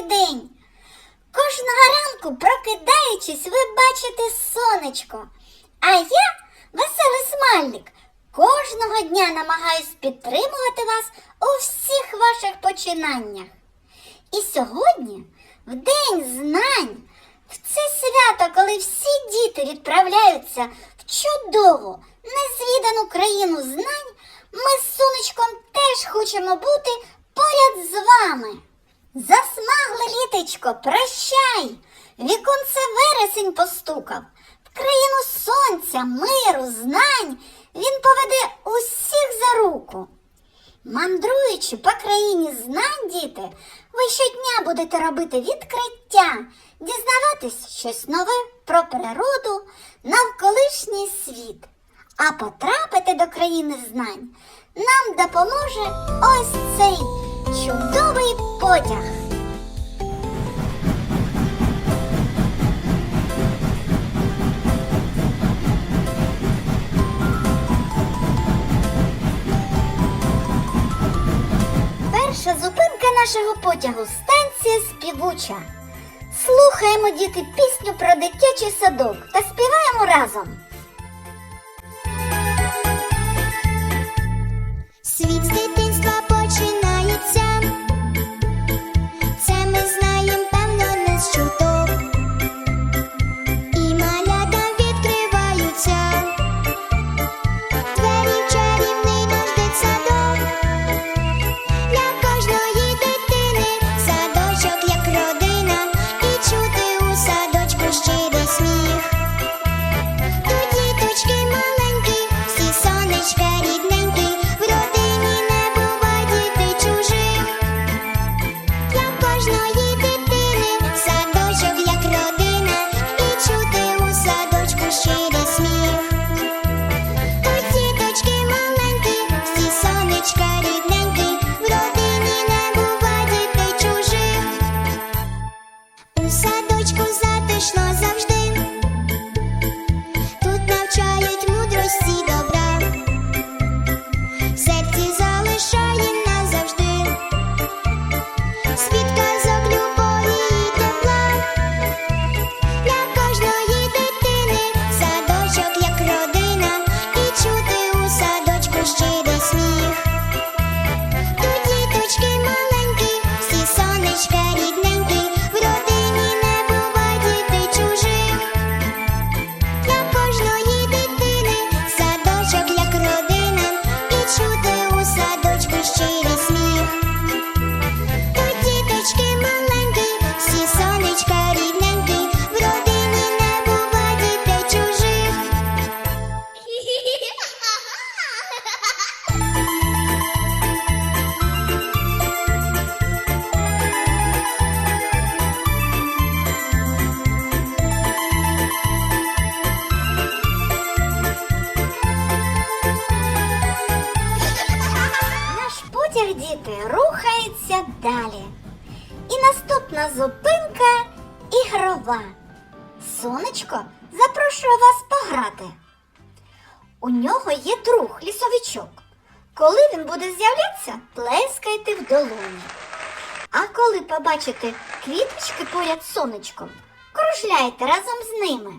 новий день. Кожного ранку, прокидаючись, ви бачите сонечко. А я, веселий смайлик, кожного дня намагаюсь підтримувати вас у всіх ваших починаннях. І сьогодні, в День знань, в це свято, коли всі діти відправляються в чудову, незвідану країну знань, ми з сонечком теж хочемо бути поряд з вами. Засмагле літечко, прощай! Віконце вересень постукав. В країну сонця, миру, знань він поведе усіх за руку. Мандруючи по країні знань, діти, ви щодня будете робити відкриття, дізнаватись щось нове про природу, навколишній світ. А потрапити до країни знань нам допоможе ось цей чудовий потяг. Нашого потягу станція співуча. Слухаємо діти пісню про дитячий садок та співаємо разом. Світ наступна зупинка ігрова. Сонечко запрошує вас пограти. У нього є друг лісовичок. Коли він буде з'являтися, плескайте в долоні. А коли побачите квіточки поряд сонечком, кружляйте разом з ними.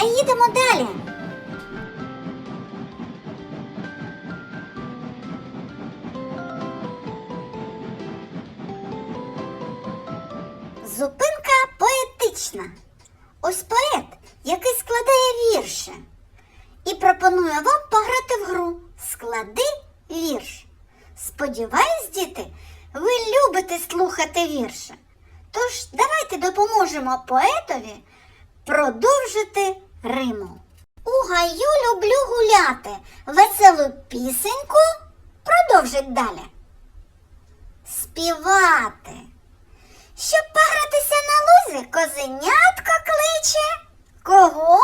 Та їдемо далі. Зупинка поетична. Ось поет, який складає вірші. І пропоную вам пограти в гру Склади вірш. Сподіваюсь, діти, ви любите слухати вірші. Тож давайте допоможемо поетові продовжити риму. У гаю люблю гуляти, веселу пісеньку продовжить далі. Співати. Щоб погратися на лузі, козенятко кличе. Кого?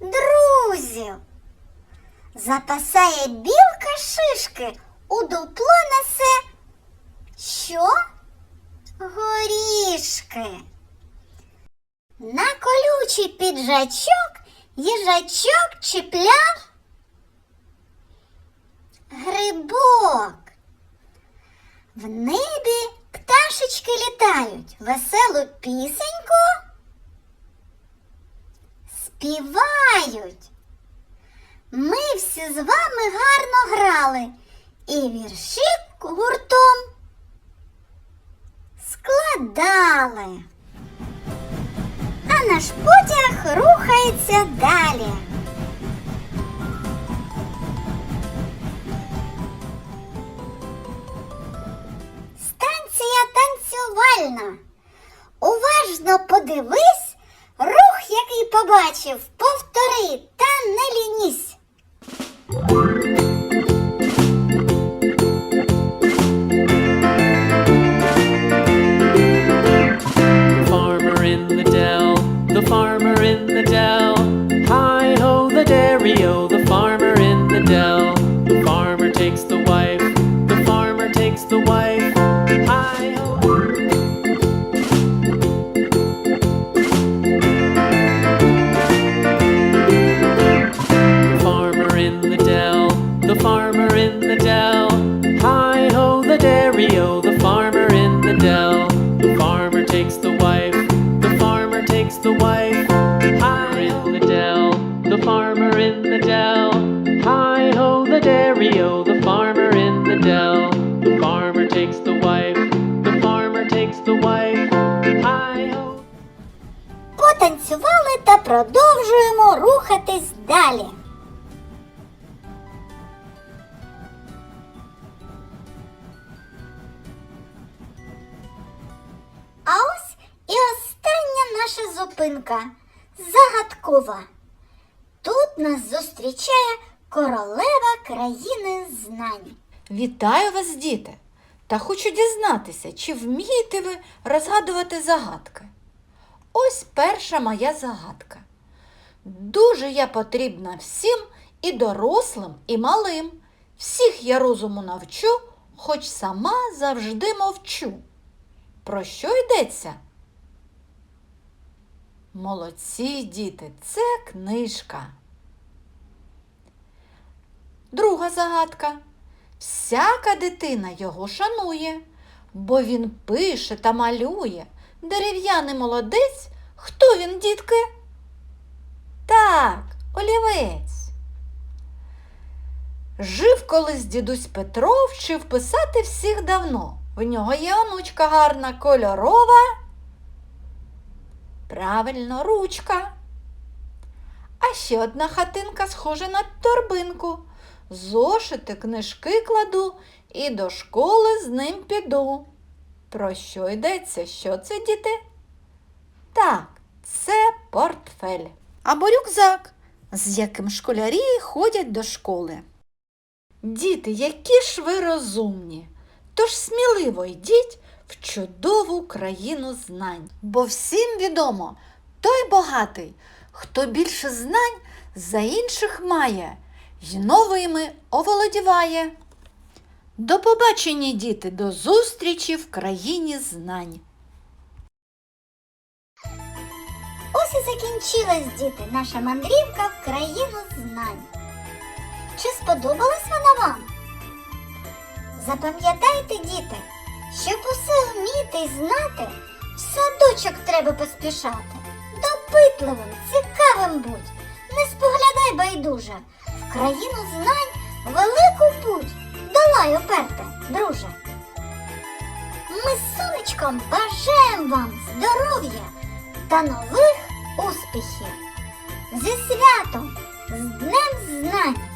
Друзів. Запасає білка шишки, у дупло несе. Що? Горішки. На колючий піджачок їжачок чіпляв грибок. В небі пташечки літають, веселу пісеньку співають. Ми всі з вами гарно грали і вірші гуртом складали. Наш потяг рухається далі. Станція танцювальна. Уважно подивись, рух, який побачив, повтори та не лінись. The wife. Продовжуємо рухатись далі. А ось і остання наша зупинка загадкова. Тут нас зустрічає королева країни знань. Вітаю вас, діти! Та хочу дізнатися, чи вмієте ви розгадувати загадки? Ось перша моя загадка. Дуже я потрібна всім і дорослим, і малим. Всіх я розуму навчу, хоч сама завжди мовчу. Про що йдеться? Молодці, діти, це книжка. Друга загадка. Всяка дитина його шанує, бо він пише та малює. Дерев'яний молодець. Хто він, дітки? Так, олівець. Жив колись дідусь Петро, вчив писати всіх давно. В нього є онучка гарна, кольорова. Правильно, ручка. А ще одна хатинка схожа на торбинку. Зошити, книжки кладу і до школи з ним піду. Про що йдеться? Що це, діти? Так, це портфель. Або рюкзак, з яким школярі ходять до школи. Діти, які ж ви розумні, тож сміливо йдіть в чудову країну знань. Бо всім відомо, той багатий, хто більше знань за інших має, й новими оволодіває. До побачення, діти, до зустрічі в країні знань. Ось і закінчилась, діти, наша мандрівка в країну знань. Чи сподобалась вона вам? Запам'ятайте, діти, щоб усе вміти і знати, в садочок треба поспішати. Допитливим, цікавим будь, не споглядай байдуже, в країну знань долай уперте, друже. Ми з сонечком бажаємо вам здоров'я та нових успіхів. Зі святом, з Днем Знань!